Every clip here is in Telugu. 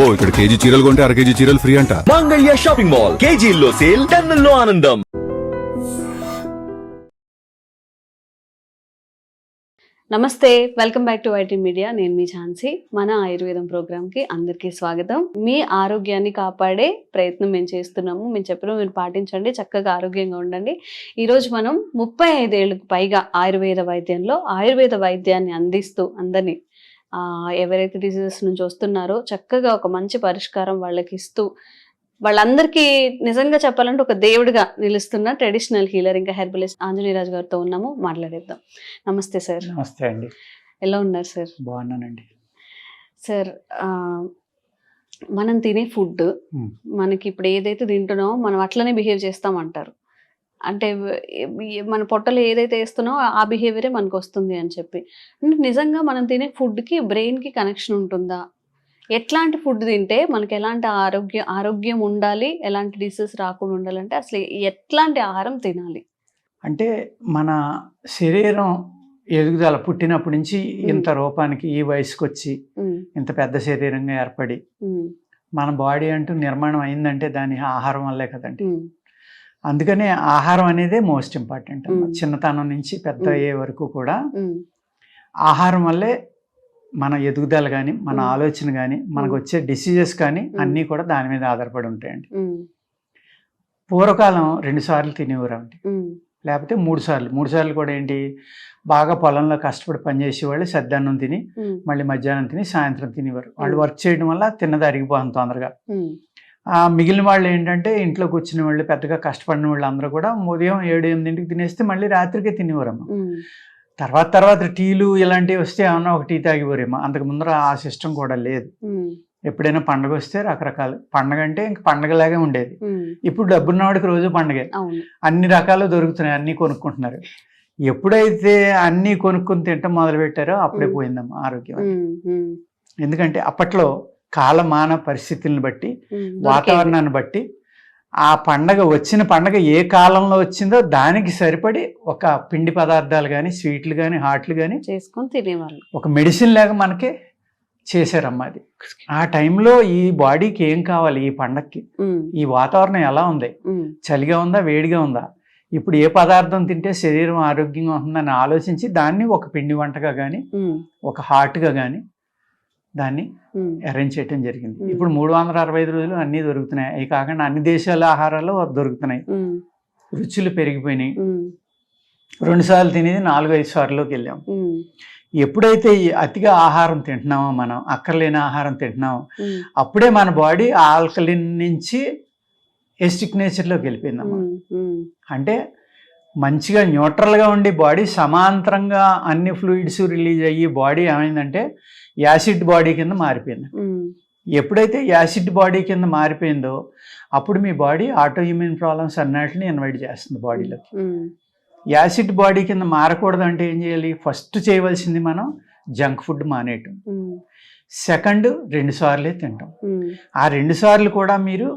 అబ్బో ఇక్కడ కేజీ చీరలు కొంటే అర కేజీ చీరలు ఫ్రీ అంట. మంగళ్య షాపింగ్ మాల్ కేజీల్లో సేల్ టన్నుల్లో ఆనందం. నమస్తే welcome back to IT media. నేను మీ ఝాన్సీ. మన ఆయుర్వేదం ప్రోగ్రామ్కి అందరికీ స్వాగతం. మీ ఆరోగ్యాన్ని కాపాడే ప్రయత్నం మేము చేస్తున్నాము. మేము చెప్పిన మీరు పాటించండి చక్కగా ఆరోగ్యంగా ఉండండి. ఈరోజు మనం ముప్పై ఐదేళ్ళకు పైగా ఆయుర్వేద వైద్యంలో ఆయుర్వేద వైద్యాన్ని అందిస్తూ అందరినీ ఎవరైతే డిసీజెస్ నుంచి వస్తున్నారో చక్కగా ఒక మంచి పరిష్కారం వాళ్ళకి ఇస్తూ వాళ్ళందరికీ నిజంగా చెప్పాలంటే ఒక దేవుడిగా నిలుస్తున్న ట్రెడిషనల్ హీలర్ ఇంకా హెర్బలిస్ట్ ఆంజనేయరాజు గారితో ఉన్నాము. మాట్లాడేద్దాం. నమస్తే సార్. నమస్తే అండి. ఎలా ఉన్నారు సార్? బాగున్నానండి. సార్ మనం తినే ఫుడ్. మనకి ఇప్పుడు ఏదైతే తింటున్నామో మనం అట్లనే బిహేవ్ చేస్తామంటారు. అంటే మన పొట్టలో ఏదైతే వేస్తున్నామో ఆ బిహేవియరే మనకు వస్తుంది అని చెప్పి. అంటే నిజంగా మనం తినే ఫుడ్కి బ్రెయిన్కి కనెక్షన్ ఉంటుందా? ఎట్లాంటి ఫుడ్ తింటే మనకి ఎలాంటి ఆరోగ్య ఆరోగ్యం ఉండాలి ఎలాంటి డిసీజ్ రాకుండా ఉండాలంటే అసలు ఎట్లాంటి ఆహారం తినాలి? అంటే మన శరీరం ఎదుగుదల పుట్టినప్పటి నుంచి ఇంత రూపానికి ఈ వయసుకు వచ్చి ఇంత పెద్ద శరీరంగా ఏర్పడి మన బాడీ అంటూ నిర్మాణం అయిందంటే దాని ఆహారం వల్లే కదండి. అందుకనే ఆహారం అనేదే మోస్ట్ ఇంపార్టెంట్. చిన్నతనం నుంచి పెద్ద. అయ్యే వరకు కూడా ఆహారం వల్లే మన ఎదుగుదల కానీ మన. ఆలోచన కానీ మనకు. వచ్చే డిసీజెస్ కానీ. అన్నీ కూడా దాని మీద ఆధారపడి ఉంటాయండి పూర్వకాలం రెండు సార్లు తినేవారండి లేకపోతే మూడు సార్లు మూడు సార్లు కూడా ఏంటి బాగా పొలంలో కష్టపడి పనిచేసేవాళ్ళు సద్దన్నం తిని మళ్ళీ మధ్యాహ్నం తిని సాయంత్రం తినేవారు వాళ్ళు. వర్క్ చేయడం వల్ల తిన్నది అరిగిపోతుంది తొందరగా మిగిలిన వాళ్ళు ఏంటంటే ఇంట్లో కూర్చునే వాళ్ళు పెద్దగా కష్టపడిన వాళ్ళు అందరూ కూడా ఉదయం ఏడు ఎనిమిదింటికి తినేస్తే మళ్ళీ రాత్రికి తినేవారమ్మ. తర్వాత తర్వాత టీలు ఇలాంటివి వస్తే ఏమన్నా ఒక టీ తాగిపోరేమో అంతకు ముందర ఆ సిస్టమ్ కూడా లేదు. ఎప్పుడైనా పండగ వస్తే రకరకాలు. పండగ అంటే ఇంక పండగలాగే ఉండేది. ఇప్పుడు డబ్బున్నవాడికి రోజు పండగే. అన్ని రకాలు దొరుకుతున్నాయి. అన్నీ కొనుక్కుంటున్నారు. ఎప్పుడైతే అన్నీ కొనుక్కొని తింటాం మొదలు పెట్టారో అప్పుడే మ్మ్. పోయిందమ్మా ఆరోగ్యం ఎందుకంటే అప్పట్లో కాలమాన పరిస్థితులను బట్టి. వాతావరణాన్ని బట్టి ఆ పండగ వచ్చిన పండగ ఏ కాలంలో వచ్చిందో దానికి సరిపడి ఒక పిండి పదార్థాలు కానీ స్వీట్లు కానీ హాట్లు కానీ చేసుకొని తినేవాళ్ళు. ఒక మెడిసిన్ లాగా మనకే చేశారమ్మా అది. ఆ టైంలో ఈ బాడీకి ఏం కావాలి ఈ పండగకి ఉమ్, ఈ వాతావరణం ఎలా ఉంది? చలిగా ఉందా వేడిగా ఉందా? ఇప్పుడు ఏ పదార్థం తింటే శరీరం ఆరోగ్యంగా ఉంటుందని ఆలోచించి దాన్ని ఒక పిండి వంటగా కానీ ఒక హాట్గా కానీ దాన్ని అరేంజ్ చేయడం జరిగింది. ఇప్పుడు మూడు వందల అరవై ఐదు రోజులు అన్నీ దొరుకుతున్నాయి. అవి కాకుండా అన్ని దేశాల ఆహారాలు దొరుకుతున్నాయి. రుచులు పెరిగిపోయినాయి. రెండు సార్లు తినేది నాలుగు ఐదు సార్లుకి వెళ్ళాం. ఎప్పుడైతే అతిగా ఆహారం తింటున్నామో మనం అక్కర్లేని ఆహారం తింటున్నామో అప్పుడే మన బాడీ ఆల్కలిన్ నుంచి ఎస్టిక్ నేచర్లోకి వెళ్ళిపోయిందమ్మా. అంటే మంచిగా న్యూట్రల్గా ఉండి బాడీ సమాంతరంగా అన్ని ఫ్లూయిడ్స్ రిలీజ్ అయ్యి బాడీ ఏమైందంటే యాసిడ్ బాడీ కింద మారిపోయింది. ఎప్పుడైతే యాసిడ్ బాడీ కింద మారిపోయిందో అప్పుడు మీ బాడీ ఆటో ఇమ్యూన్ ప్రాబ్లమ్స్ అన్నిటిని ఇన్వైట్ చేస్తుంది బాడీలోకి. యాసిడ్ బాడీ కింద మారకూడదు అంటే ఏం చేయాలి? ఫస్ట్ చేయవలసింది మనం జంక్ ఫుడ్ మానేయటం. సెకండ్ రెండు సార్లే తింటాం. ఆ రెండు సార్లు కూడా మీరు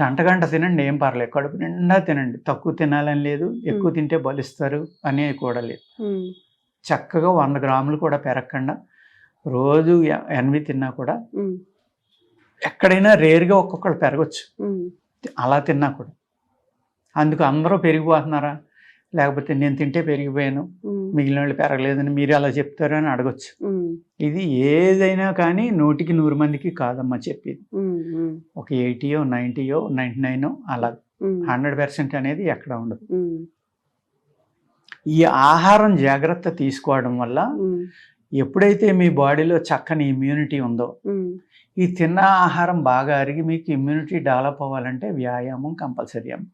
గంట గంట తినండి ఏం పర్లేదు. కడుపు నిండా తినండి. తక్కువ తినాలని లేదు ఎక్కువ తింటే బలిస్తారు అనేది కూడా లేదు. చక్కగా వంద గ్రాములు కూడా పెరగకుండా రోజు ఎనిమిది తిన్నా కూడా ఎక్కడైనా రేర్గా ఒక్కొక్కరు పెరగచ్చు. అలా తిన్నా కూడా. అందుకు అందరూ పెరిగిపోతున్నారా? లేకపోతే నేను తింటే పెరిగిపోయాను మిగిలిన వాళ్ళు పెరగలేదని మీరు అలా చెప్తారు అని అడగచ్చు. ఇది ఏదైనా కానీ నూటికి నూరు మందికి కాదమ్మా చెప్పేది. ఒక ఎయిటీయో నైంటీయో నైంటీ నైన్ అలా. హండ్రెడ్ పర్సెంట్ అనేది ఎక్కడ ఉండదు. ఈ ఆహారం జాగ్రత్త తీసుకోవడం వల్ల ఎప్పుడైతే మీ బాడీలో చక్కని ఇమ్యూనిటీ ఉందో ఈ తిన్న ఆహారం బాగా అరిగి మీకు ఇమ్యూనిటీ డెవలప్ అవ్వాలంటే వ్యాయామం కంపల్సరీ అమ్మ.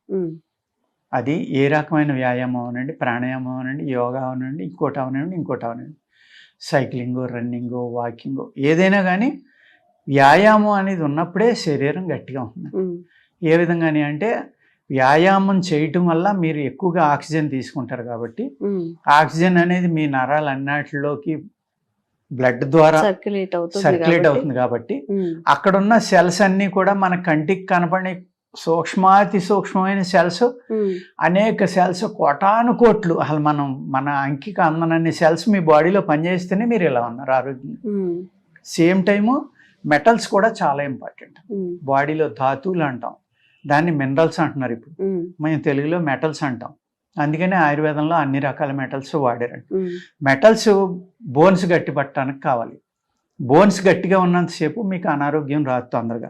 అది ఏ రకమైన వ్యాయామం అవనండి? ప్రాణాయామం అవనండి యోగా అవనండి ఇంకోటి అవనండి ఇంకోటి అవనండి. సైక్లింగ్ రన్నింగ్ వాకింగ్ ఏదైనా కానీ వ్యాయామం అనేది ఉన్నప్పుడే శరీరం గట్టిగా ఉంటుంది. ఏ విధంగాని అంటే వ్యాయామం చేయటం వల్ల మీరు ఎక్కువగా ఆక్సిజన్ తీసుకుంటారు కాబట్టి ఆక్సిజన్ అనేది మీ నరాలు అన్నిటిలోకి బ్లడ్ ద్వారా సర్క్యులేట్ అవుతుంది సర్క్యులేట్. అవుతుంది కాబట్టి అక్కడున్న సెల్స్ అన్నీ కూడా మన కంటికి కనపడే సూక్ష్మాతి సూక్ష్మమైన సెల్స్. అనేక సెల్స్ కోటాను కోట్లు. అసలు మనం మన అంకికి అందనన్ని సెల్స్ మీ బాడీలో పనిచేస్తేనే మీరు ఇలా ఉన్నారు ఆరోగ్యం సేమ్ టైము మెటల్స్ కూడా చాలా ఇంపార్టెంట్. బాడీలో ధాతువులు అంటాం. దాన్ని మినరల్స్ అంటున్నారు ఇప్పుడు. మేము తెలుగులో మెటల్స్ అంటాం. అందుకనే ఆయుర్వేదంలో అన్ని రకాల మెటల్స్ వాడారండి మెటల్స్ బోన్స్ గట్టి పట్టడానికి కావాలి. బోన్స్ గట్టిగా ఉన్నంతసేపు మీకు అనారోగ్యం రాదు తొందరగా.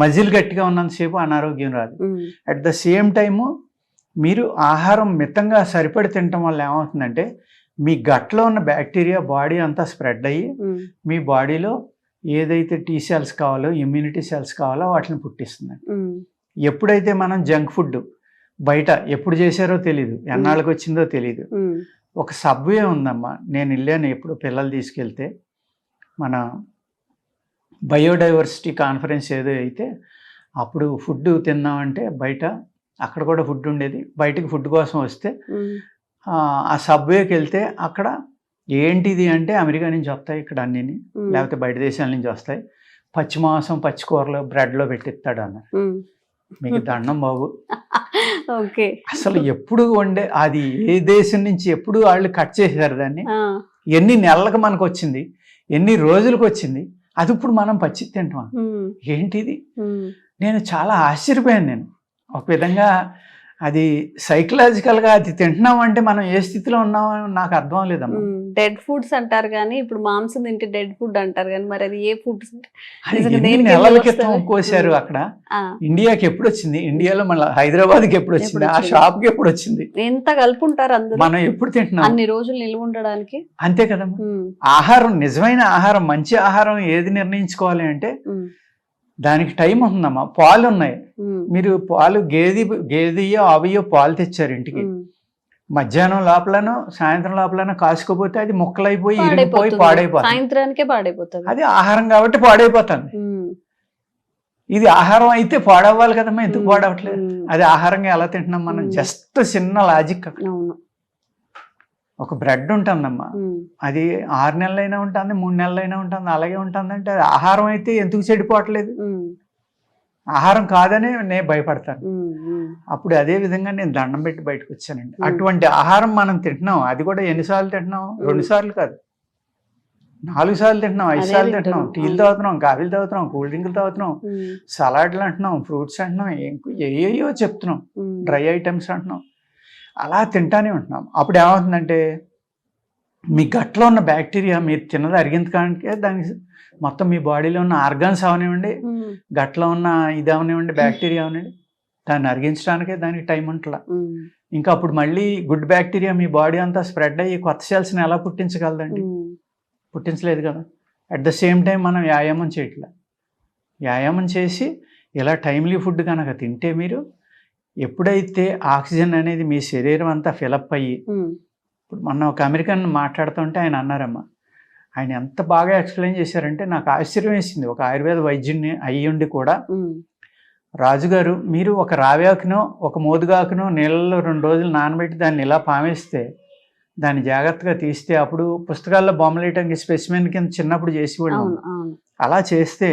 మజిల్ గట్టిగా ఉన్నంతసేపు అనారోగ్యం రాదు. అట్ ద సేమ్ టైము మీరు ఆహారం మితంగా సరిపడి తినటం వల్ల ఏమవుతుందంటే మీ గట్లో ఉన్న బ్యాక్టీరియా బాడీ అంతా స్ప్రెడ్ అయ్యి మీ బాడీలో ఏదైతే టీ సెల్స్ కావాలో ఇమ్యూనిటీ సెల్స్ కావాలో వాటిని పుట్టిస్తుంది ఎప్పుడైతే మనం జంక్ ఫుడ్ బయట ఎప్పుడు చేశారో తెలియదు ఎన్నాళ్ళకి వచ్చిందో తెలియదు ఉమ్, ఒక సబ్వే ఉందమ్మా. నేను వెళ్ళాను ఎప్పుడు పిల్లలు తీసుకెళ్తే. మన బయోడైవర్సిటీ కాన్ఫరెన్స్ ఏదో అయితే అప్పుడు ఫుడ్ తిందామంటే బయట అక్కడ కూడా ఫుడ్ ఉండేది. బయటకు ఫుడ్ కోసం వస్తే ఆ, సబ్వేకి వెళ్తే అక్కడ ఏంటిది అంటే అమెరికా నుంచి వస్తాయి ఇక్కడ అన్నీ లేకపోతే బయట దేశాల నుంచి వస్తాయి. పచ్చి మాంసం పచ్చి కూరలు బ్రెడ్లో పెట్టిస్తాడు అన్నారు ఉమ్. మీకు దండం బాబు. ఓకే. అసలు ఎప్పుడు వండే అది ఏ దేశం నుంచి ఎప్పుడు వాళ్ళు కట్ చేశారు దాన్ని? ఎన్ని నెలలకు మనకు వచ్చింది ఎన్ని రోజులకు వచ్చింది? అది ఇప్పుడు మనం పచ్చి తింటాం ఏంటిది? నేను చాలా ఆశ్చర్యపోయాను నేను. ఒక విధంగా అది సైకలాజికల్గా అది తింటున్నాం అంటే మనం ఏ స్థితిలో ఉన్నామో నాకు అర్థం లేదమ్మా. డెడ్ ఫుడ్స్ అంటారు కానీ ఇప్పుడు మాంసం తింటే డెడ్ ఫుడ్ అంటారు కానీ మరి అది ఏ ఫుడ్స్ నెలల క్రితం? కోసారు. అక్కడ? ఇండియాకి ఎప్పుడు వచ్చింది? ఇండియాలో మళ్ళీ హైదరాబాద్కి ఎప్పుడు వచ్చింది? ఆ? షాప్కి ఎప్పుడు వచ్చింది? ఎంత కలుపుంటారు అందరూ? మనం ఎప్పుడు తింటున్నాం? అన్ని రోజులు నిల్వ ఉండడానికి? అంతే కదమ్మా. ఆహారం నిజమైన ఆహారం మంచి ఆహారం ఏది నిర్ణయించుకోవాలి అంటే దానికి టైం ఉందమ్మా. పాలు ఉన్నాయి. మీరు పాలు గేది గేదియో ఆవియో పాలు తెచ్చారు ఇంటికి. మధ్యాహ్నం లోపలను సాయంత్రం లోపలను కాసుకోపోతే అది ముక్కలైపోయి ఇరిగిపోయి పాడైపోతుంది. సాయంత్రానికే పాడైపోతుంది. అది ఆహారం కాబట్టి పాడైపోతుంది. ఇది ఆహారం అయితే పాడవ్వాలి కదమ్మా. ఎందుకు పాడవట్లేదు? అది ఆహారంగా ఎలా తింటున్నాం మనం. జస్ట్ చిన్న లాజిక్ అక్కడ. ఒక బ్రెడ్ ఉంటుందమ్మా. అది ఆరు నెలలైనా ఉంటుంది మూడు నెలలైనా ఉంటుంది అలాగే ఉంటుంది అంటే అది ఆహారం అయితే ఎందుకు చెడిపోవట్లేదు? ఆహారం కాదనే నేను భయపడతాను. అప్పుడు అదే విధంగా నేను దండం పెట్టి బయటకు వచ్చానండి. అటువంటి ఆహారం మనం తింటున్నాం. అది కూడా ఎన్నిసార్లు తింటున్నాం. రెండు సార్లు కాదు. నాలుగు సార్లు తింటున్నాం ఐదు సార్లు తింటున్నాం. టీలు. తాగుతున్నాం కాఫీలు తాగుతున్నాం కూల్ డ్రింకులు తాగుతున్నాం సలాడ్లు అంటున్నాం ఫ్రూట్స్ అంటున్నాం ఏయో చెప్తున్నాం. డ్రై ఐటమ్స్ అంటున్నాం. అలా తింటానే ఉంటున్నాం. అప్పుడు ఏమవుతుందంటే మీ గట్లో ఉన్న బ్యాక్టీరియా మీరు తిన్నది అరిగించడానికే దానికి మొత్తం మీ బాడీలో ఉన్న ఆర్గాన్స్ అవనివ్వండి గట్లో ఉన్న ఇది అవనివ్వండి బ్యాక్టీరియా అవనివ్వండి దాన్ని అరిగించడానికే దానికి టైం ఉంటుందా ఉమ్, ఇంకా అప్పుడు మళ్ళీ గుడ్ బ్యాక్టీరియా మీ బాడీ అంతా స్ప్రెడ్ అయ్యి కొత్త సెల్స్ని ఎలా పుట్టించగలదండి? పుట్టించలేదు కదా. అట్ ద సేమ్ టైం మనం వ్యాయామం చేయట్లే. వ్యాయామం చేసి ఇలా టైమ్లీ ఫుడ్ కనుక తింటే మీరు ఎప్పుడైతే ఆక్సిజన్ అనేది మీ శరీరం అంతా ఫిలప్ అయ్యి ఇప్పుడు మొన్న ఒక అమెరికన్ మాట్లాడుతుంటే ఆయన అన్నారమ్మా ఆయన ఎంత బాగా ఎక్స్ప్లెయిన్ చేశారంటే నాకు ఆశ్చర్యం వేసింది. ఒక ఆయుర్వేద వైద్యుడిని అయ్యుండి కూడా రాజుగారు మీరు ఒక రావ్యాకునో ఒక మోదుగాకునో నీళ్ళలో రెండు రోజులు నానబెట్టి దాన్ని ఇలా పామేస్తే దాన్ని జాగ్రత్తగా తీస్తే అప్పుడు పుస్తకాల్లో బొమ్మలేయటానికి స్పెసిమెన్ కింద చిన్నప్పుడు అవును. అలా చేస్తే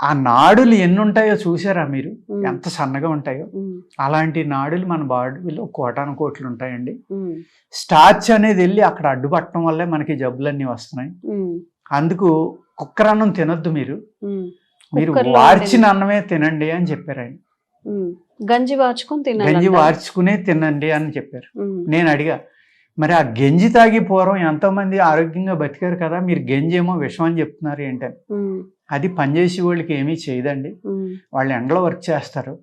ఆ నాడులు ఎన్ని ఉంటాయో చూసారా మీరు ఎంత సన్నగా ఉంటాయో? అలాంటి నాడులు మన బాడీలో కోటాను కోట్లు ఉంటాయండి. స్టార్చ్ అనేది వెళ్ళి అక్కడ అడ్డుపట్టడం వల్లే మనకి జబ్బులన్నీ వస్తున్నాయి. అందుకు కుక్కర్ అన్నం తినొద్దు మీరు. మీరు వార్చిన అన్నమే తినండి అని చెప్పారు ఆయన. గంజి వాచుకొని తినాలి గంజి. వార్చుకునే తినండి అని చెప్పారు. నేను అడిగా మరి ఆ గంజి తాగి పూర్వం ఎంతోమంది ఆరోగ్యంగా బతికారు కదా? మీరు గంజి ఏమో విషం అని చెప్తున్నారు ఏంటని. అది పనిచేసే వాళ్ళకి ఏమీ చేయదండి. వాళ్ళు ఎండలో వర్క్ చేస్తారు.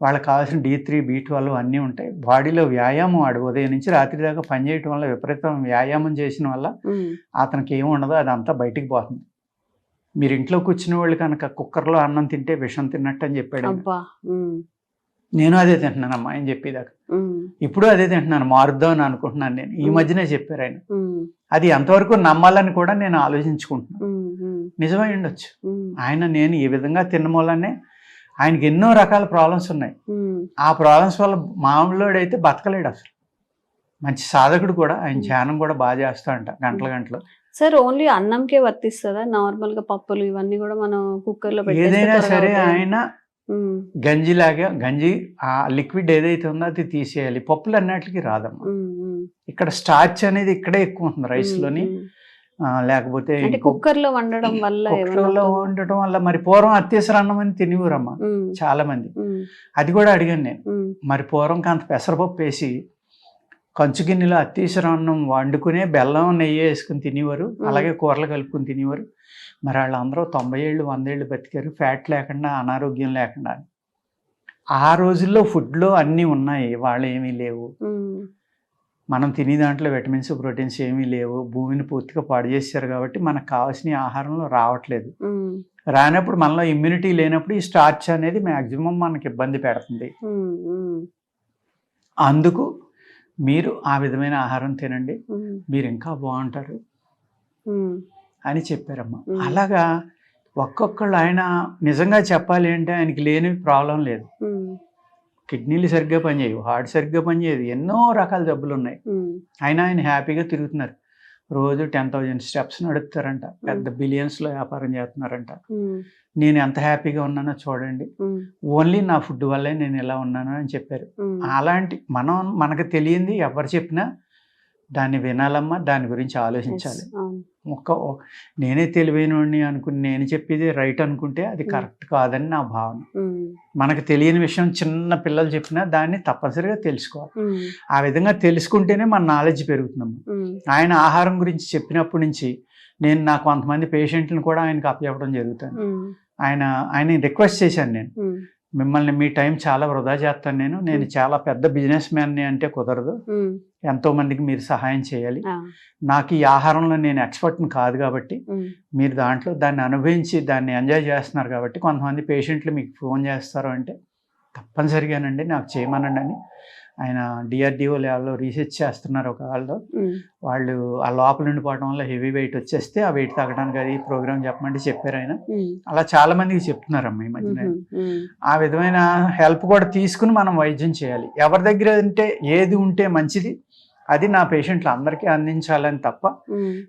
వాళ్ళకి కావాల్సిన డి త్రీ బీ ట్వెల్వ్ అన్నీ ఉంటాయి. బాడీలో వ్యాయామం ఆడు. ఉదయం నుంచి రాత్రి దాకా పనిచేయటం వల్ల విపరీతం వ్యాయామం చేసిన వల్ల అతనికి ఏమి ఉండదో అదంతా బయటికి పోతుంది. మీరు ఇంట్లో కూర్చున్న వాళ్ళు కనుక కుక్కర్లో అన్నం తింటే విషం తిన్నట్టు అని చెప్పాడు నేను అదే తింటున్నానమ్మా ఆయన చెప్పేదాకా. ఇప్పుడు అదే తింటున్నాను మారుద్దాం అని అనుకుంటున్నాను నేను. ఈ. మధ్యనే చెప్పారు ఆయన. అది ఎంతవరకు నమ్మాలని కూడా నేను ఆలోచించుకుంటున్నాను. నిజమై ఉండొచ్చు. ఆయన నేను ఈ విధంగా తినడం వల్లనే ఆయనకి ఎన్నో రకాల ప్రాబ్లమ్స్ ఉన్నాయి. ఆ ప్రాబ్లమ్స్ వల్ల మామూలుడు అయితే బతకలేడు అసలు. మంచి సాధకుడు కూడా ఆయన ధ్యానం కూడా బాగా చేస్తా అంట గంటల గంటలు. సార్ ఓన్లీ అన్నంకే వర్తిస్తుందా? నార్మల్గా పప్పులు ఇవన్నీ కూడా మనం కుక్కర్లో పెట్టేస్తే ఏదైనా సరే. ఆయన గంజిలాగా గంజి ఆ లిక్విడ్ ఏదైతే ఉందో అది తీసేయాలి. పప్పులు అన్నిటికీ రాదమ్మా. ఇక్కడ స్టార్చ్ అనేది ఇక్కడే ఎక్కువ ఉంటుంది రైస్లోని. ఉమ్, ఆ, లేకపోతే అంటే ఇంకో- కుక్కర్లో వండడం వల్ల కుక్కర్లో? ఉండటం వల్ల మరి పూర్వం అత్యవసర అన్నం అని తినేవారమ్మ చాలా మంది అది కూడా అడిగాను నేను. మరి పూర్వం కాంత పెసరపప్పు వేసి కంచు గిన్నెలో అత్యవసర అన్నం వండుకునే బెల్లం నెయ్యి వేసుకుని తినేవారు. అలాగే కూరలు కలుపుకుని తినేవారు. మరి వాళ్ళందరూ తొంభై ఏళ్ళు వంద ఏళ్ళు బతికారు. ఫ్యాట్ లేకుండా అనారోగ్యం లేకుండా. ఆ రోజుల్లో ఫుడ్లో అన్నీ ఉన్నాయి. వాళ్ళు ఏమీ లేవు. మనం తినే దాంట్లో విటమిన్స్ ప్రోటీన్స్ ఏమీ లేవు. భూమిని పూర్తిగా పాడు చేశారు కాబట్టి మనకు కావాల్సిన ఆహారంలో రావట్లేదు. రానప్పుడు మనలో ఇమ్యూనిటీ లేనప్పుడు ఈ స్టార్చ్ అనేది మ్యాక్సిమం మనకి ఇబ్బంది పెడుతుంది. అందుకు మీరు ఆ విధమైన ఆహారం తినండి. మీరు ఇంకా బాగుంటారు. అని చెప్పారమ్మా. మ్మ్. అలాగా ఒక్కొక్కళ్ళు ఆయన నిజంగా చెప్పాలి అంటే ఆయనకి లేని ప్రాబ్లం లేదు. కిడ్నీలు సరిగ్గా పనిచేయవు హార్ట్ సరిగ్గా పనిచేయదు ఎన్నో రకాల జబ్బులు ఉన్నాయి అయినా ఆయన హ్యాపీగా తిరుగుతున్నారు. రోజు టెన్ థౌజండ్ స్టెప్స్ నడుపుతారంట. పెద్ద బిలియన్స్లో వ్యాపారం చేస్తున్నారంట. నేను ఎంత హ్యాపీగా ఉన్నానో చూడండి. ఓన్లీ నా ఫుడ్ వల్లే నేను ఇలా ఉన్నాను అని చెప్పారు. అలాంటి మనం మనకు తెలియంది ఎవరు చెప్పినా దాన్ని వినాలమ్మా దాని గురించి ఆలోచించాలి. ఒక్క నేనే తెలివైనోడిని అనుకుని నేను చెప్పేది రైట్ అనుకుంటే అది Mm. కరెక్ట్ కాదని నా భావన. ఉమ్, మనకు తెలియని విషయం చిన్న పిల్లలు చెప్పినా దాన్ని తప్పనిసరిగా తెలుసుకోవాలి. ఉమ్, ఆ విధంగా తెలుసుకుంటేనే మన నాలెడ్జ్ పెరుగుతుందమ్మా. ఆయన ఆహారం గురించి చెప్పినప్పటి నుంచి నేను నాకు కొంతమంది పేషెంట్లను కూడా ఆయనకు అప్పచెప్పడం జరుగుతుంది. ఆయన ఆయన రిక్వెస్ట్ చేశాను నేను. మిమ్మల్ని మీ టైం చాలా వృధా చేస్తాను నేను. నేను. చాలా పెద్ద బిజినెస్ మ్యాన్ని అంటే కుదరదు. ఎంతో మందికి మీరు సహాయం చేయాలి. నాకు ఈ ఆహారంలో నేను ఎక్స్పర్ట్ని కాదు కాబట్టి మీరు దాంట్లో దాన్ని అనుభవించి దాన్ని ఎంజాయ్ చేస్తున్నారు కాబట్టి కొంతమంది పేషెంట్లు మీకు ఫోన్ చేస్తారు అంటే తప్పనిసరిగానండి నాకు చేయమనండి అని ఆయన డిఆర్డిఓ లెవెల్లో రీసెర్చ్ చేస్తున్నారు ఒక వాళ్ళు. వాళ్ళు ఆ లోపల ఉండిపోవడం వల్ల హెవీ వెయిట్ వచ్చేస్తే ఆ వెయిట్ తగ్గడానికి అది ప్రోగ్రామ్ చెప్పమంటే చెప్పారు ఆయన. అలా చాలా మందికి చెప్తున్నారమ్మ ఈ మధ్యన. ఆ విధమైన హెల్ప్ కూడా తీసుకుని మనం వైద్యం చేయాలి. ఎవరి దగ్గర ఉంటే ఏది ఉంటే మంచిది అది నా పేషెంట్లు అందరికీ అందించాలని తప్ప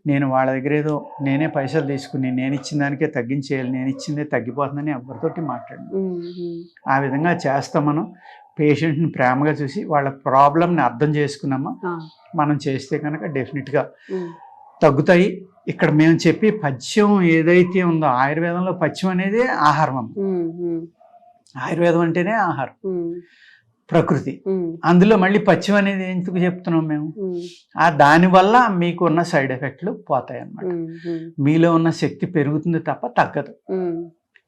నేను వాళ్ళ దగ్గర ఏదో నేనే పైసలు తీసుకుని నేను ఇచ్చిన దానికే తగ్గించేయాలి నేను ఇచ్చిందే తగ్గిపోతుందని ఎవరితోటి ఉమ్, ఆ విధంగా చేస్తాం మనం. పేషెంట్ని ప్రేమగా చూసి వాళ్ళ ప్రాబ్లమ్ని అర్థం చేసుకున్నామా? మనం చేస్తే కనుక డెఫినెట్గా తగ్గుతాయి. ఇక్కడ మేము చెప్పి పథ్యం ఏదైతే ఉందో ఆయుర్వేదంలో పథ్యం అనేది ఆహారం ఆయుర్వేదం అంటేనే ఆహారం. ప్రకృతి. అందులో మళ్ళీ పథ్యం అనేది ఎందుకు చెప్తున్నాం మేము? ఆ దానివల్ల మీకు ఉన్న సైడ్ ఎఫెక్ట్లు పోతాయి అన్నమాట మీలో ఉన్న శక్తి పెరుగుతుంది తప్ప తగ్గదు.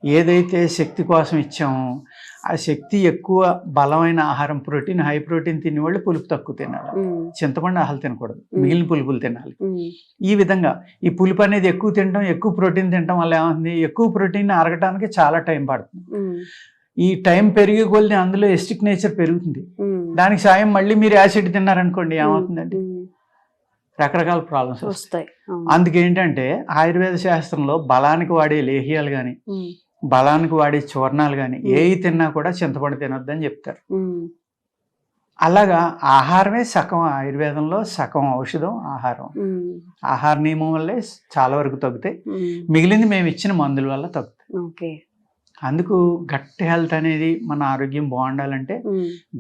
ఏదైతే శక్తి కోసం ఇచ్చామో ఆ శక్తి ఎక్కువ బలమైన ఆహారం ప్రోటీన్ హై ప్రోటీన్ తినేవాళ్ళు పులుపు తక్కువ తినాలి. చింతపండు ఆహాలు తినకూడదు. మిగిలిన పులుపులు తినాలి. ఈ విధంగా ఈ పులుపు అనేది ఎక్కువ తినడం ఎక్కువ ప్రోటీన్ తినడం వల్ల ఏమవుతుంది? ఎక్కువ ప్రోటీన్ అరగటానికి చాలా టైం పడుతుంది. ఈ టైం పెరిగే కొద్ది అందులో ఎస్టిక్ నేచర్ పెరుగుతుంది. దానికి సాయం మళ్ళీ మీరు యాసిడ్ తిన్నారనుకోండి ఏమవుతుందండి? రకరకాల ప్రాబ్లమ్స్ వస్తాయి. అందుకేంటంటే ఆయుర్వేద శాస్త్రంలో బలానికి వాడే లేహ్యాలు కానీ బలానికి వాడే చూర్ణాలు కానీ ఏవి తిన్నా కూడా చింతపండు తినొద్దని చెప్తారు. అలాగా ఆహారమే సగం ఆయుర్వేదంలో సగం ఔషధం ఆహారం. ఆహార నియమం వల్లే చాలా వరకు తగ్గుతాయి. మిగిలింది మేము ఇచ్చిన మందుల వల్ల తగ్గుతాయి. ఓకే. అందుకు గట్ హెల్త్ అనేది మన ఆరోగ్యం బాగుండాలంటే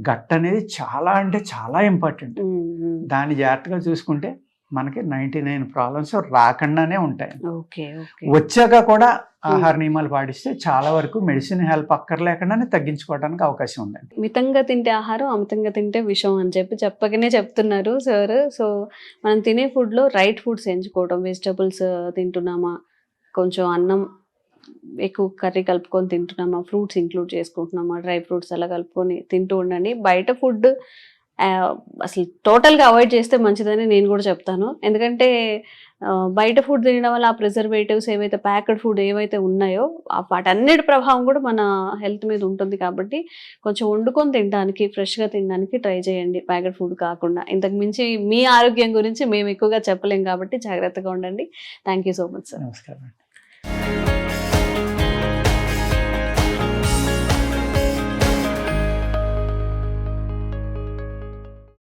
గట్ అనేది చాలా అంటే చాలా ఇంపార్టెంట్. దాన్ని జాగ్రత్తగా చూసుకుంటే మనకి నైంటీ నైన్ ప్రాబ్లమ్స్ రాకుండానే ఉంటాయి. వచ్చాక కూడా ఆహార నియమాలు పాటిస్తే చాలా వరకు మెడిసిన్ హెల్ప్ అక్కర్లేకుండానే తగ్గించుకోవడానికి అవకాశం ఉందండి. మితంగా తింటే ఆహారం అమితంగా తింటే విషం అని చెప్పి చెప్పకనే చెప్తున్నారు సార్. సో మనం తినే ఫుడ్లో రైట్ ఫుడ్స్ ఎంచుకోవడం వెజిటబుల్స్ తింటున్నామా కొంచెం అన్నం ఎక్కువ కర్రీ కలుపుకొని తింటున్నామా ఫ్రూట్స్ ఇంక్లూడ్ చేసుకుంటున్నామా డ్రై ఫ్రూట్స్ అలా కలుపుకొని తింటూ ఉండండి. బయట ఫుడ్ అసలు టోటల్గా అవాయిడ్ చేస్తే మంచిదని నేను కూడా చెప్తాను. ఎందుకంటే బయట ఫుడ్ తినడం వల్ల ఆ ప్రిజర్వేటివ్స్ ఏవైతే ప్యాకెడ్ ఫుడ్ ఏవైతే ఉన్నాయో వాటన్నిటి ప్రభావం కూడా మన హెల్త్ మీద ఉంటుంది కాబట్టి కొంచెం వండుకొని తినడానికి ఫ్రెష్గా తినడానికి ట్రై చేయండి. ప్యాకెట్ ఫుడ్ కాకుండా. ఇంతకు మించి మీ ఆరోగ్యం గురించి మేము ఎక్కువగా చెప్పలేం కాబట్టి జాగ్రత్తగా ఉండండి. Thank you so much sir. నమస్కారం.